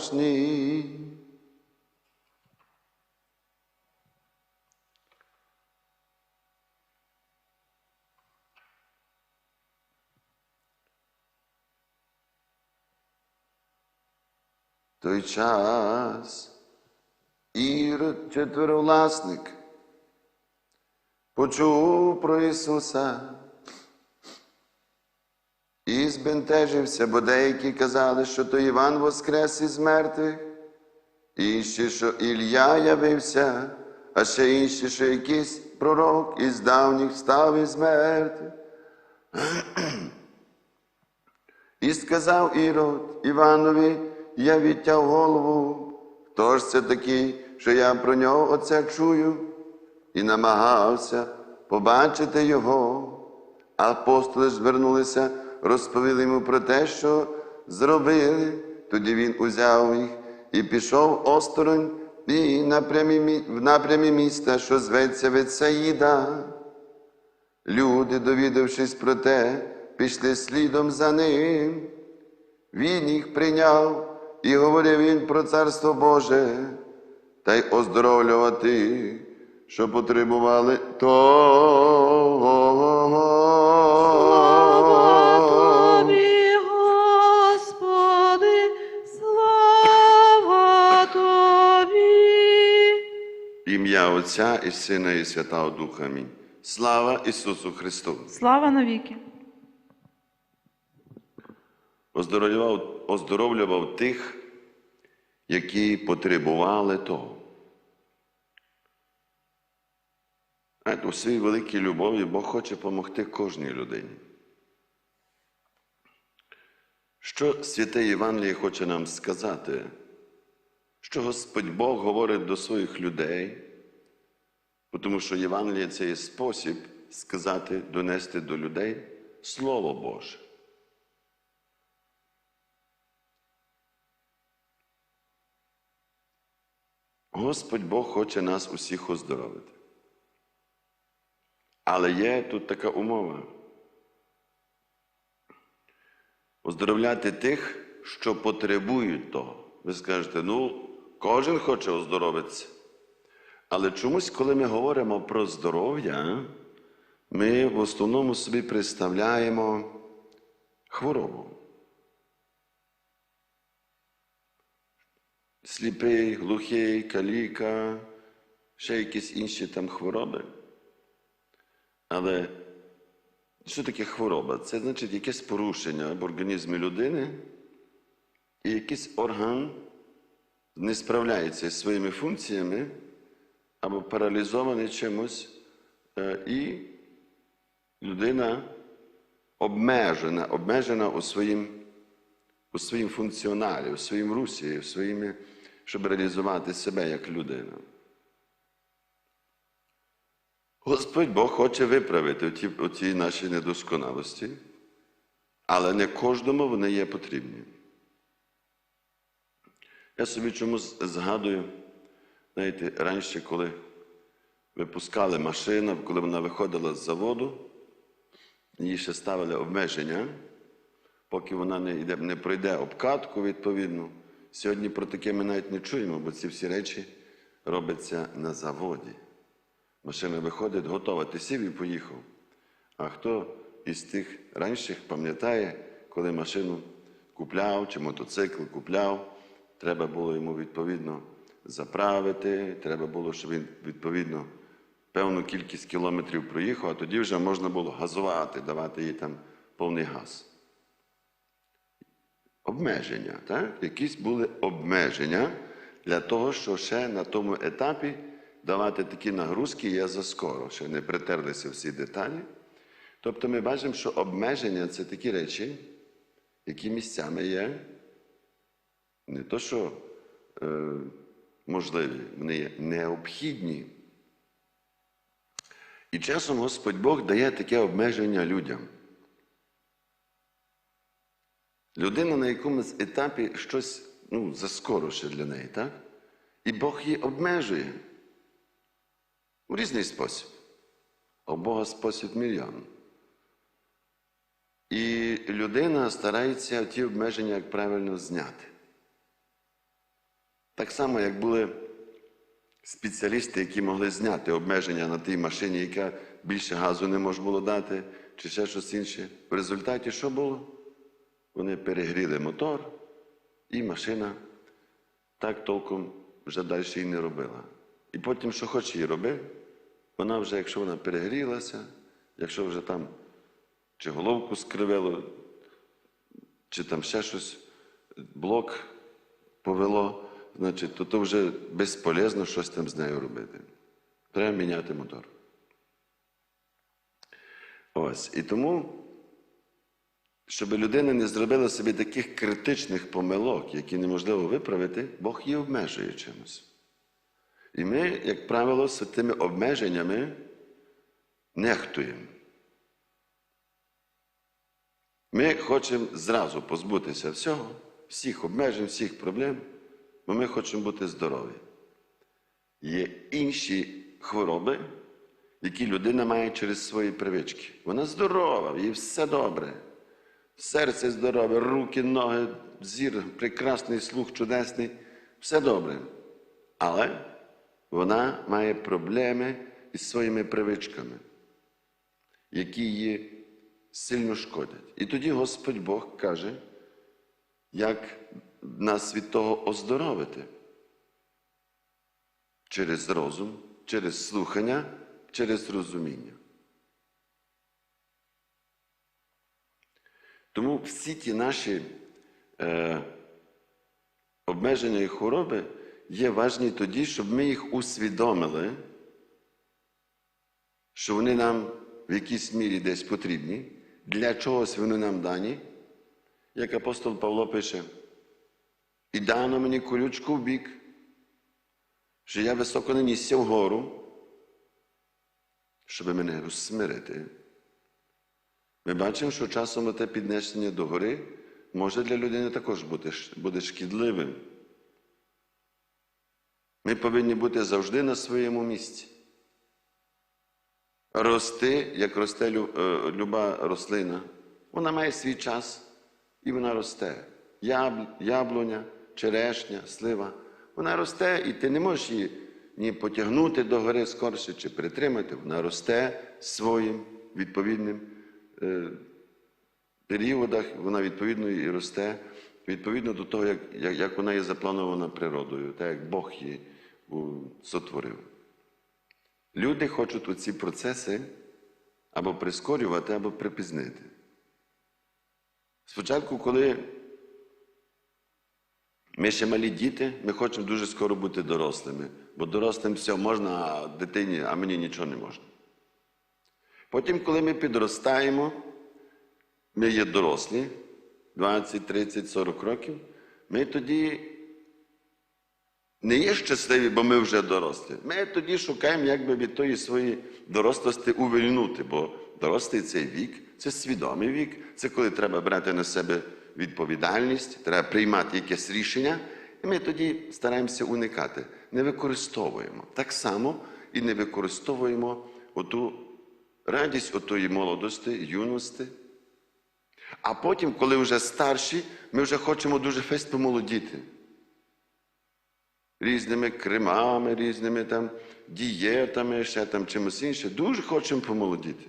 страшний. той час Ірод четверовласник почув про Ісуса і збентежився, бо деякі казали, що то Іван воскрес із мертвих, і ще, що Ілля явився, а ще інші, що якийсь пророк із давніх встав із мертвих. І сказав Ірод Іванові, я відтяв голову. Хто ж це такий, що я про нього оце чую? І намагався побачити його. Апостоли звернулися, розповіли йому про те, що зробили. Тоді він узяв їх і пішов осторонь і в напрямі міста, що зветься Вецаїда. Люди, довідавшись про те, пішли слідом за ним. Він їх прийняв і говорив він про Царство Боже, та й оздоровлювати, що потребували того. Отця і Сина, і Святого Духа. Амінь. Слава Ісусу Христу! Слава навіки. Оздоровлював, оздоровлював тих, які потребували того. У своїй великій любові Бог хоче допомогти кожній людині. Що святе Євангеліє хоче нам сказати? Що Господь Бог говорить до своїх людей, тому що Євангеліє це є спосіб сказати, донести до людей Слово Боже. Господь Бог хоче нас усіх оздоровити. Але є тут така умова. Оздоровляти тих, що потребують того. Ви скажете, ну, кожен хоче оздоровитися. Але чомусь, коли ми говоримо про здоров'я, ми в основному собі представляємо хворобу. сліпий, глухий, каліка, ще якісь інші там хвороби. Але що таке хвороба? Це значить якесь порушення в організмі людини, і якийсь орган не справляється зі своїми функціями або паралізований чимось, е, і людина обмежена, обмежена у своїм у своїм функціоналі, у своїм русі, у своїми, щоб реалізувати себе як людина. Господь Бог хоче виправити оті, оті наші недосконалості, але не кожному вони є потрібні. Я собі чомусь згадую, знаєте, раніше, коли випускали машину, коли вона виходила з заводу, їй ще ставили обмеження поки вона не, йде, не пройде обкатку відповідну. Сьогодні про таке ми навіть не чуємо, бо ці всі речі робляться на заводі. Машина виходить, готова, ти сів і поїхав. А хто із тих раніших пам'ятає, коли машину купляв чи мотоцикл купляв, треба було йому відповідно заправити, треба було, щоб він відповідно певну кількість кілометрів проїхав, а тоді вже можна було газувати, давати їй там повний газ обмеження. Так? Якісь були обмеження для того, що ще на тому етапі давати такі нагрузки є заскоро, ще не притерлися всі деталі. Тобто ми бачимо, що обмеження це такі речі, які місцями є не то, що е, можливі, вони є необхідні. І часом Господь Бог дає таке обмеження людям. Людина на якомусь етапі щось ну, заскоро ще для неї, так? І Бог її обмежує у різний спосіб. А у Бога спосіб мільйон. І людина старається ті обмеження як правильно зняти. Так само, як були спеціалісти, які могли зняти обмеження на тій машині, яка більше газу не може було дати, чи ще щось інше. В результаті що було? Вони перегріли мотор, і машина так толком вже далі і не робила. І потім, що хоч її роби, вона вже, якщо вона перегрілася, якщо вже там чи головку скривило, чи там ще щось, блок повело, значить, то, то вже безполезно щось там з нею робити. Треба міняти мотор. Ось. І тому, щоб людина не зробила собі таких критичних помилок, які неможливо виправити, Бог її обмежує чимось. І ми, як правило, з тими обмеженнями нехтуємо. Ми хочемо зразу позбутися всього, всіх обмежень, всіх проблем, бо ми хочемо бути здорові. Є інші хвороби, які людина має через свої привички. Вона здорова, їй все добре. Серце здорове, руки, ноги, зір, прекрасний слух, чудесний, все добре. Але вона має проблеми із своїми привичками, які її сильно шкодять. І тоді Господь Бог каже, як нас від того оздоровити. Через розум, через слухання, через розуміння. Тому всі ті наші е, обмеження і хвороби є важні тоді, щоб ми їх усвідомили, що вони нам в якійсь мірі десь потрібні, для чогось вони нам дані. Як апостол Павло пише, і дано мені колючку в бік, що я високо не нісся вгору, щоб мене розсмирити. Ми бачимо, що часом те піднесення до гори може для людини також бути, буде шкідливим. Ми повинні бути завжди на своєму місці. Рости, як росте е, люба рослина, вона має свій час і вона росте. Ябл- Яблуня, черешня, слива. Вона росте, і ти не можеш її ні потягнути до гори скорше, чи притримати. Вона росте своїм відповідним е, періодах, вона відповідно і росте, відповідно до того, як, як, як вона є запланована природою, так як Бог її сотворив. Люди хочуть оці процеси або прискорювати, або припізнити. Спочатку, коли ми ще малі діти, ми хочемо дуже скоро бути дорослими, бо дорослим все можна, а дитині, а мені нічого не можна. Потім, коли ми підростаємо, ми є дорослі, 20, 30, 40 років, ми тоді не є щасливі, бо ми вже дорослі. Ми тоді шукаємо, як би від тої своєї дорослості увільнути, бо дорослий цей вік це свідомий вік, це коли треба брати на себе відповідальність, треба приймати якесь рішення, і ми тоді стараємося уникати, не використовуємо. Так само і не використовуємо оту радість отої молодості, юності. А потім, коли вже старші, ми вже хочемо дуже фець помолодіти різними кремами, різними там дієтами, ще там чимось інше. Дуже хочемо помолодіти.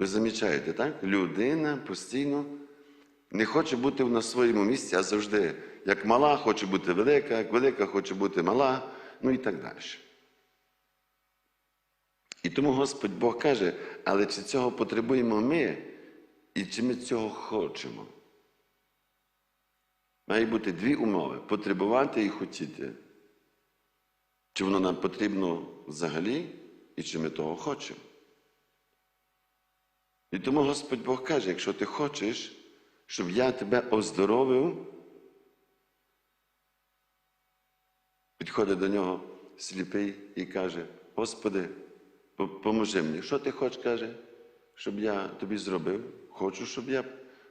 Ви замічаєте, так? Людина постійно не хоче бути на своєму місці, а завжди, як мала, хоче бути велика, як велика хоче бути мала, ну і так далі. І тому Господь Бог каже, але чи цього потребуємо ми, і чи ми цього хочемо? Має бути дві умови потребувати і хотіти. Чи воно нам потрібно взагалі, і чи ми того хочемо. І тому Господь Бог каже, якщо ти хочеш, щоб я тебе оздоровив, підходить до нього сліпий і каже, Господи, по- поможи мені. Що ти хочеш, каже, щоб я тобі зробив? Хочу, щоб я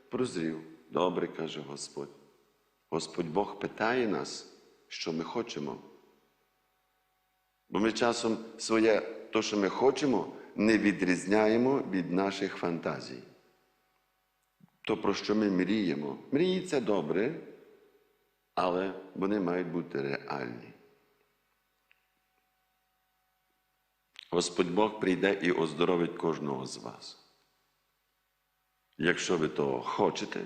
прозрів. Добре, каже Господь. Господь Бог питає нас, що ми хочемо. Бо ми часом своє, то, що ми хочемо, не відрізняємо від наших фантазій. То, про що ми мріємо. Мрії це добре, але вони мають бути реальні. Господь Бог прийде і оздоровить кожного з вас. Якщо ви того хочете,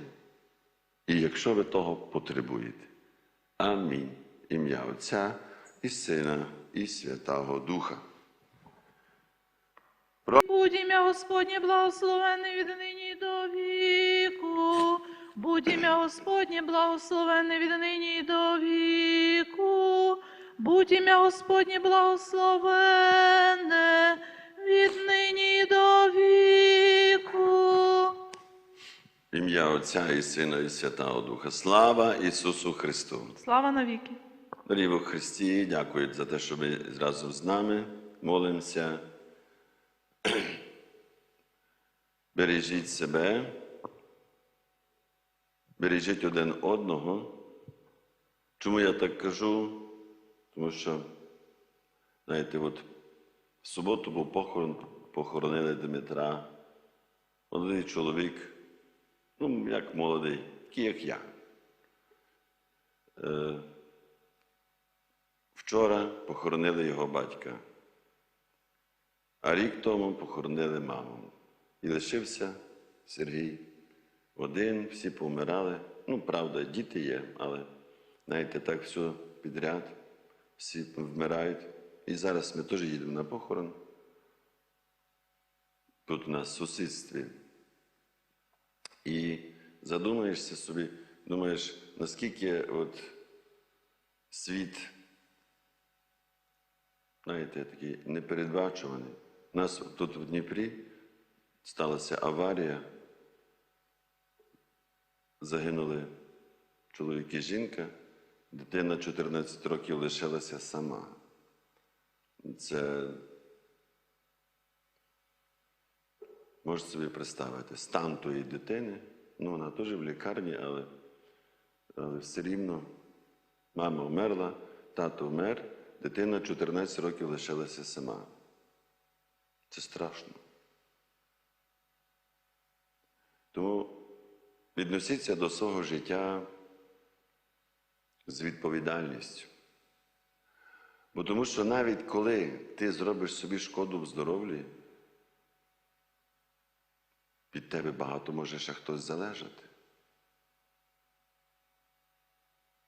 і якщо ви того потребуєте. Амінь. Ім'я Отця і Сина, і Святого Духа. Будь ім'я Господнє благословенне від нині до віку. Будь ім'я Господнє благословенне від нині до віку. Будь ім'я Господнє благословенне від нині до віку. Ім'я Отця і Сина, і Святого Духа. Слава Ісусу Христу! Слава навіки. Дорогі Христі, дякую за те, що ви разом з нами молимося. Бережіть себе, бережіть один одного. Чому я так кажу? Тому що, знаєте, от в суботу був похорон, похоронили Дмитра, молодий чоловік, ну, як молодий, такий, як я. Е, Вчора похоронили його батька, а рік тому похоронили маму. І лишився Сергій один, всі помирали. Ну, правда, діти є, але знаєте, так все підряд, всі вмирають. І зараз ми теж їдемо на похорон. Тут у нас в сусідстві. І задумаєшся собі, думаєш, наскільки от світ знаєте, такий непередбачуваний. У нас тут в Дніпрі сталася аварія. Загинули чоловік і жінка, дитина 14 років лишилася сама. Це можете собі представити, стан тої дитини. Ну, вона теж в лікарні, але, але все рівно мама вмерла, тато вмер. Дитина 14 років лишилася сама. Це страшно. Тому відносіться до свого життя з відповідальністю. Бо тому що навіть коли ти зробиш собі шкоду в здоров'ї, від тебе багато може ще хтось залежати.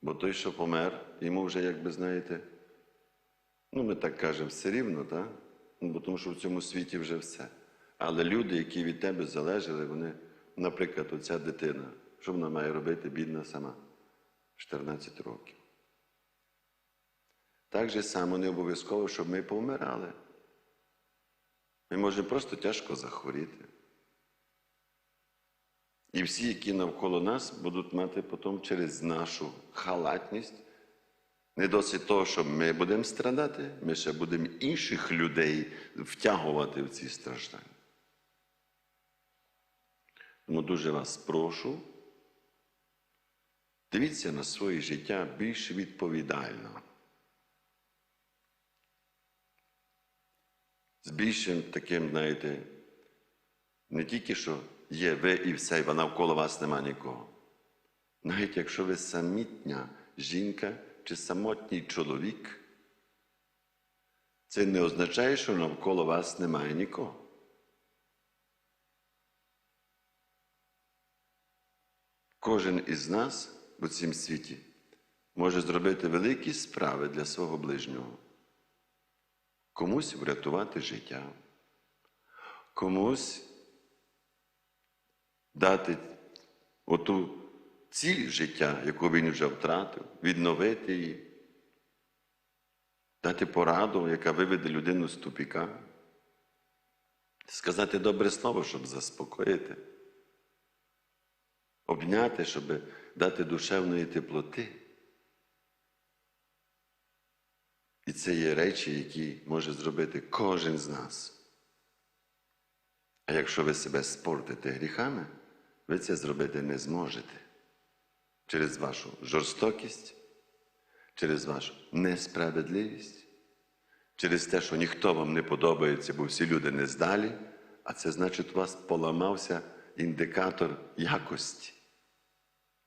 Бо той, що помер, йому вже, як би знаєте, Ну, ми так кажемо, все рівно, так? Ну, бо тому що в цьому світі вже все. Але люди, які від тебе залежали, вони, наприклад, оця дитина, що вона має робити, бідна сама? 14 років. Так же само не обов'язково, щоб ми повмирали. Ми можемо просто тяжко захворіти. І всі, які навколо нас, будуть мати потім через нашу халатність не досить того, що ми будемо страдати, ми ще будемо інших людей втягувати в ці страждання. Тому дуже вас прошу, дивіться на своє життя більш відповідально. З більшим таким, знаєте, не тільки що є ви і все, і навколо вас нема нікого. Навіть якщо ви самітня жінка чи самотній чоловік, це не означає, що навколо вас немає нікого. Кожен із нас у цім світі може зробити великі справи для свого ближнього. Комусь врятувати життя, комусь дати оту ціль життя, яку він вже втратив, відновити її, дати пораду, яка виведе людину з тупіка, сказати добре слово, щоб заспокоїти, обняти, щоб дати душевної теплоти. І це є речі, які може зробити кожен з нас. А якщо ви себе спортите гріхами, ви це зробити не зможете через вашу жорстокість, через вашу несправедливість, через те, що ніхто вам не подобається, бо всі люди не здалі, а це значить, у вас поламався індикатор якості.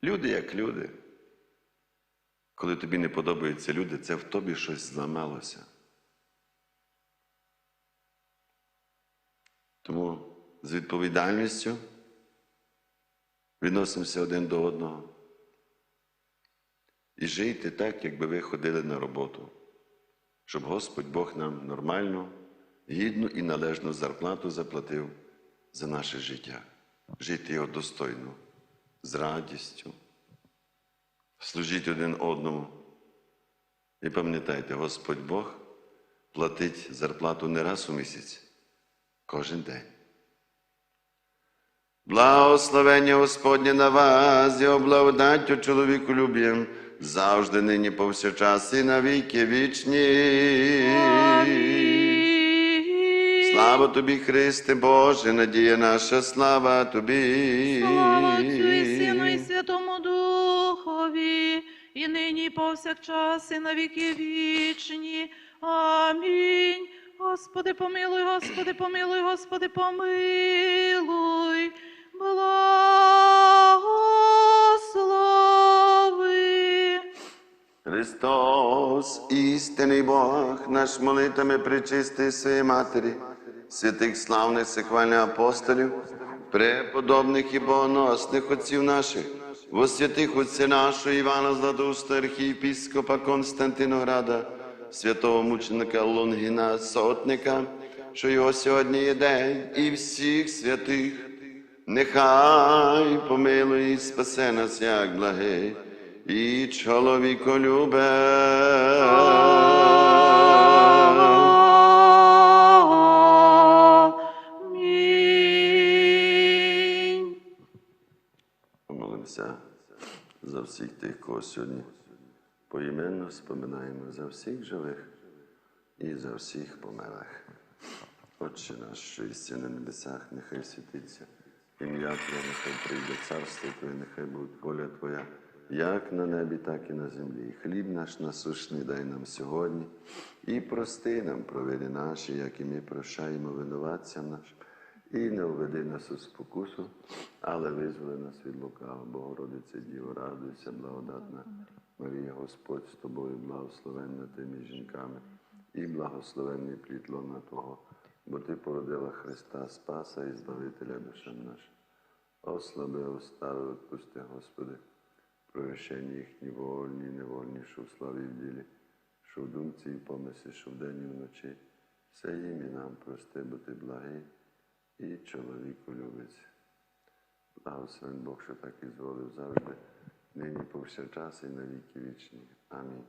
Люди як люди. Коли тобі не подобаються люди, це в тобі щось зламалося. Тому з відповідальністю відносимося один до одного. І жийте так, якби ви ходили на роботу, щоб Господь Бог нам нормальну, гідну і належну зарплату заплатив за наше життя. Жити його достойно, з радістю, служіть один одному. І пам'ятайте, Господь Бог платить зарплату не раз у місяць, кожен день. Благословення Господнє на вас, його благодаттю чоловіку люб'єм, завжди нині повсякчас і на віки вічні. Амінь. Слава тобі, Христе Боже, надія наша, слава тобі. Слава Отцю і Сину, і Святому Духові, і нині, і повсякчас, і на віки вічні. Амінь. Господи, помилуй, Господи, помилуй, Господи, помилуй. Благослови. Христос, істинний Бог, наш молитвами причистий своєї Матері, святих славних сихвальних апостолів, преподобних і богоносних отців наших, во святих отця нашого Івана Златоуста, архієпіскопа Константинограда, святого мученика Лонгіна Сотника, що його сьогодні є день, і всіх святих, нехай помилує і спасе нас, як благий і чоловіколюбе. Всіх тих, кого сьогодні поіменно споминаємо, за всіх живих і за всіх померлих. Отче наш, що єси на небесах, нехай святиться. Ім'я Твоє, нехай прийде царство Твоє, нехай буде воля Твоя, як на небі, так і на землі. Хліб наш насущний дай нам сьогодні, і прости нам провини наші, як і ми прощаємо винуватцям нашим. І не введи нас у спокусу, але визволи нас від лукавого, Богородице Діво, радуйся, благодатна Марія, Господь з тобою, благословенна ти між жінками, і благословенний плід лона Твого, бо Ти породила Христа Спаса і Збавителя душам нашим. Ослаби, остави, відпусти, Господи, прощення їхні вольні, невольні, що в славі в ділі, що в думці і в помислі, що вдень і вночі. Все їм і нам прости, бо ти благий і чоловіку любиться. Благословен Бог, що так і зволив завжди, нині повсякчас і на віки вічні. Амінь.